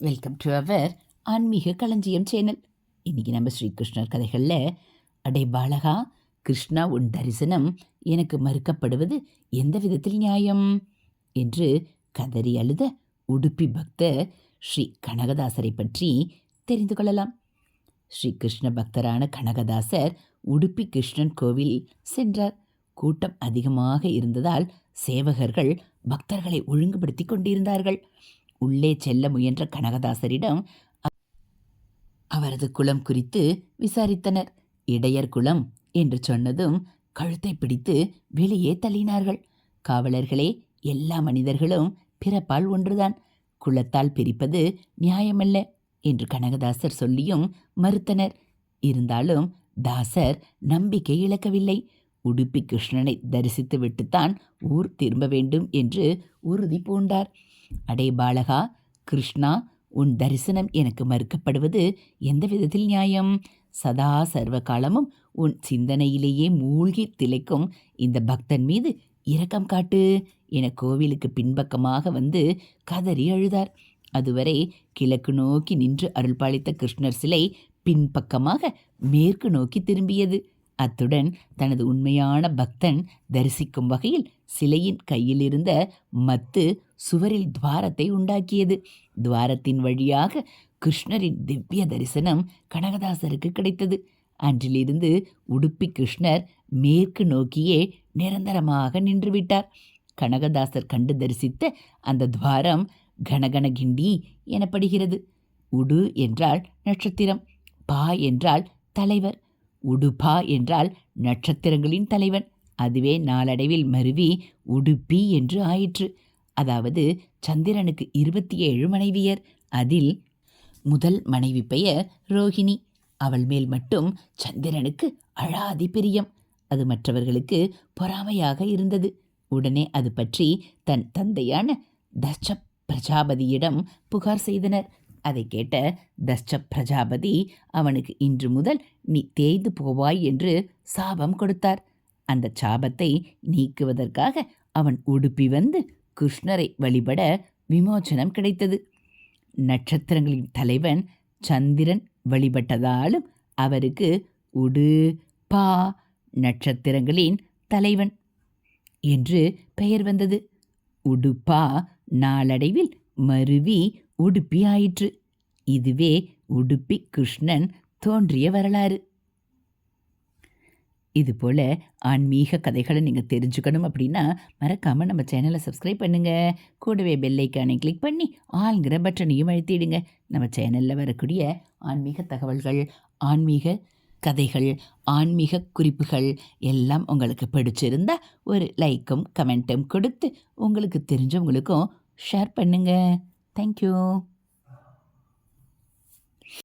Welcome to our ஆன்மீக களஞ்சியம் channel. இன்றைக்கி நம்ம ஸ்ரீகிருஷ்ணர் கதைகளில் அடே பாலகா கிருஷ்ணா உன் தரிசனம் எனக்கு மறுக்கப்படுவது எந்த விதத்தில் நியாயம்? என்று கதறி அழுத உடுப்பி பக்தர் ஸ்ரீ கனகதாசரை பற்றி தெரிந்து கொள்ளலாம். ஸ்ரீ கிருஷ்ண பக்தரான கனகதாசர் உடுப்பி கிருஷ்ணன் கோவில் சென்றார். கூட்டம் அதிகமாக இருந்ததால் சேவகர்கள் பக்தர்களை ஒழுங்குபடுத்தி கொண்டிருந்தார்கள். உள்ளே செல்ல முயன்ற கனகதாசரிடம் அவரது குலம் குறித்து விசாரித்தனர். இடையர் குலம் என்று சொன்னதும் கழுத்தை பிடித்து வெளியே தள்ளினார்கள். காவலர்களே எல்லா மனிதர்களும் பிறப்பால் ஒன்றுதான். குலத்தால் பிரிப்பது நியாயமல்ல என்று கனகதாசர் சொல்லியும் மறுத்தனர். இருந்தாலும் தாசர் நம்பிக்கை இழக்கவில்லை. உடுப்பி கிருஷ்ணனை தரிசித்து விட்டுத்தான் ஊர் திரும்ப வேண்டும் என்று உறுதி பூண்டார். அடே பாலகா கிருஷ்ணா உன் தரிசனம் எனக்கு மறுக்கப்படுவது எந்த விதத்தில் நியாயம்? சதா சர்வ காலமும் உன் சிந்தனையிலேயே மூழ்கி திளைக்கும் இந்த பக்தன் மீது இரக்கம் காட்டு என கோவிலுக்கு பின்பக்கமாக வந்து கதறி அழுதார். அதுவரை கிழக்கு நோக்கி நின்று அருள்பாலித்த கிருஷ்ணர் சிலை பின்பக்கமாக மேற்கு நோக்கி திரும்பியது. அத்துடன் தனது உண்மையான பக்தன் தரிசிக்கும் வகையில் சிலையின் கையில் இருந்த மத்து சுவரில் துவாரத்தை உண்டாக்கியது. துவாரத்தின் வழியாக கிருஷ்ணரின் திவ்ய தரிசனம் கனகதாசருக்கு கிடைத்தது. அன்றிலிருந்து உடுப்பி கிருஷ்ணர் மேற்கு நோக்கியே நிரந்தரமாக நின்றுவிட்டார். கனகதாசர் கண்டு தரிசித்த அந்த துவாரம் கனகனகிண்டி எனப்படுகிறது. உடு என்றால் நட்சத்திரம் பா என்றால் தலைவர் உடுபா என்றால் நட்சத்திரங்களின் தலைவன். அதுவே நாளடைவில் மருவி உடுப்பி என்று ஆயிற்று. அதாவது சந்திரனுக்கு இருபத்தி ஏழு மனைவியர். அதில் முதல் மனைவி பெயர் ரோஹிணி. அவள் மேல் மட்டும் சந்திரனுக்கு அழாதி பிரியம். அது மற்றவர்களுக்கு பொறாமையாக இருந்தது. உடனே அது பற்றி தன் தந்தையான தட்ச பிரஜாபதியிடம் புகார் செய்தனர். அதை கேட்ட தஷ்ட பிரஜாபதி அவனுக்கு இன்று முதல் நீ தேய்ந்து போவாய் என்று சாபம் கொடுத்தார். அந்த சாபத்தை நீக்குவதற்காக அவன் உடுப்பி வந்து கிருஷ்ணரை வழிபட விமோச்சனம் கிடைத்தது. நட்சத்திரங்களின் தலைவன் சந்திரன் வழிபட்டதாலும் அவருக்கு உடு பா நட்சத்திரங்களின் தலைவன் என்று பெயர் வந்தது. உடுப்பா நாளடைவில் மருவி உடுப்பி ஆயிற்று. இதுவே உடுப்பி கிருஷ்ணன் தோன்றிய வரலாறு. இதுபோல் ஆன்மீக கதைகளை நீங்கள் தெரிஞ்சுக்கணும் அப்படின்னா மறக்காமல் நம்ம சேனலை சப்ஸ்கிரைப் பண்ணுங்கள் கூடவே பெல்லைக்கானை கிளிக் பண்ணி ஆளுங்கிற பட்டனையும் அழுத்திடுங்க. நம்ம சேனலில் வரக்கூடிய ஆன்மீக தகவல்கள் ஆன்மீக கதைகள் ஆன்மீக குறிப்புகள் எல்லாம் உங்களுக்கு பிடிச்சிருந்தா ஒரு லைக்கும் கமெண்ட்டும் கொடுத்து உங்களுக்கு தெரிஞ்சவங்களுக்கும் ஷேர் பண்ணுங்கள் Thank you.